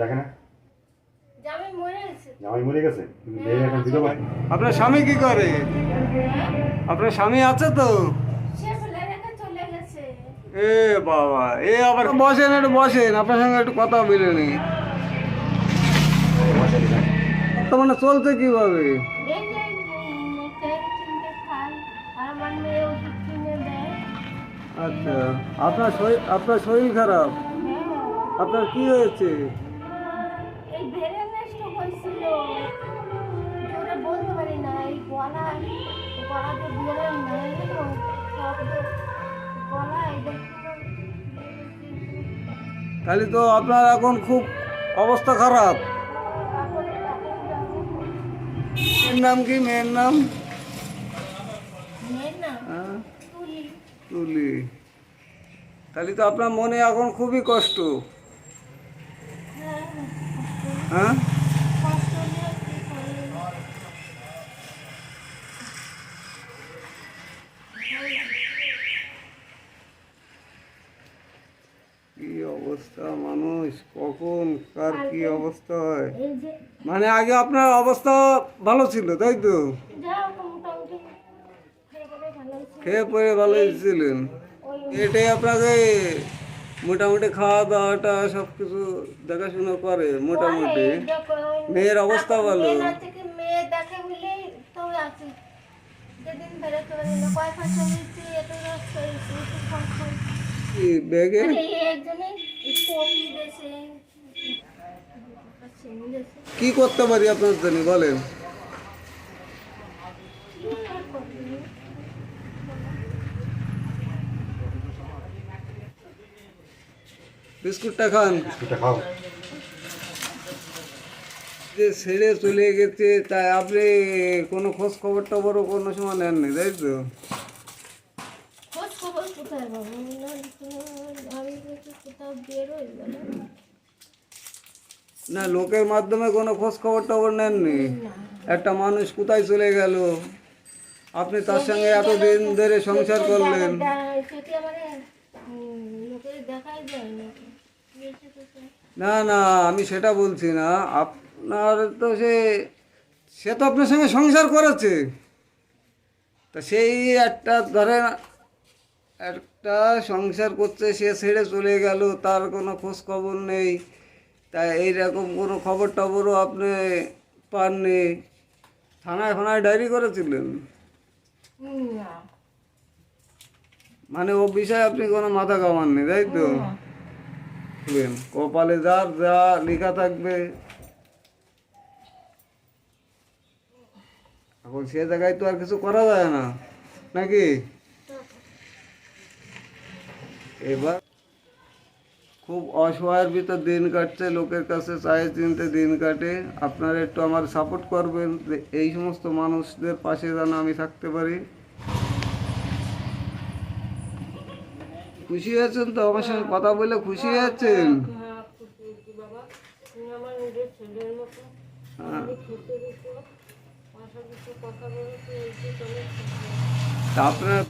জামাই না? জামাই মরে গেছে। জামাই মরে গেছে? কিন্তু মেয়ে এখন বিধবা আপনার স্বামী কি করে? আপনার স্বামী আছে তো? সে ফেলে রেখে চলে গেছে। এ বাবা এ আবার বসেন একটু বসেন। আপনার সঙ্গে একটু কথা বলে নি তো মানে চলছে কীভাবে? আচ্ছা। আপনার শরীর আপনার শরীর খারাপ? হ্যাঁ আপনার কি হয়েছে? বলতে পারি না এই গলাতে শব্দ তাহলে তো আপনার এখন খুব অবস্থা খারাপ। নাম কি? মেয়ের নাম? হ্যাঁ, তুলি। তুলি। তাহলে তো আপনার মনে এখন খুবই কষ্ট। হ্যাঁ হ্যাঁ কষ্ট নিয়ে কি করব? কি অবস্থা মানুষ? কখন কার কি অবস্থা হয়? মানে আগে আপনার অবস্থা ভালো ছিল তাই তো? খেয়ে পরে ভালো ছিলেন। এটাই আপনাকে মোটামুটি খাওয়া দাওয়াটা সব কিছু দেখাশোনা করে মোটামুটি। মেয়ের অবস্থা ভালো। ব্যাগে? কি করতে পারি আপনার জন্য? বলেন? বিস্কুটটা খান। খাও। যে ছেড়ে চলে গেছে তাই আপনি কোনো খোঁজ খবর টবরও কোনো সময় নেননি তাই তো? খোঁজ খবর কোথায় কোথাও বেরোই বলে না। লোকের মাধ্যমে কোনো খোঁজ খবর টবর নেননি একটা মানুষ কোথায় চলে গেল? আপনি তার সঙ্গে এতদিন ধরে সংসার করলেন। না না আমি সেটা বলছি না। আপনার তো সে সে তো আপনার সঙ্গে সংসার করেছে। তা সেই একটা ধরেন একটা সংসার করছে সে ছেড়ে চলে গেল তার কোনো খোঁজ খবর নেই। তা এইরকম কোনো খবর টবরও আপনি পাননি। থানায় ফানায় ডায়েরি করেছিলেন? মানে ও বিষয়ে আপনি কোনো মাথা কামাননি তাই তো? কপালে যার যা লেখা থাকবে। এখন সে জায়গায় তো আর কিছু করা যায় না নাকি? এবার খুব অসহায়ের ভিতর দিন কাটছে লোকের কাছে চায়ে চিনতে দিন কাটে আপনারা একটু আমার সাপোর্ট করবেন যে এই সমস্ত মানুষদের পাশে যেন আমি থাকতে পারি খুশি হয়েছেন তো আমার সঙ্গে কথা বলে খুশি হয়েছেন হ্যাঁ, খুশি হয়েছি বাবা। তুমি আমার নিজের ছেলের মতো। হ্যাঁ। আমি খেতে দিতো, পাশে কিছু কথা বলেছ, এই যে চলে এসেছ। তা আপনার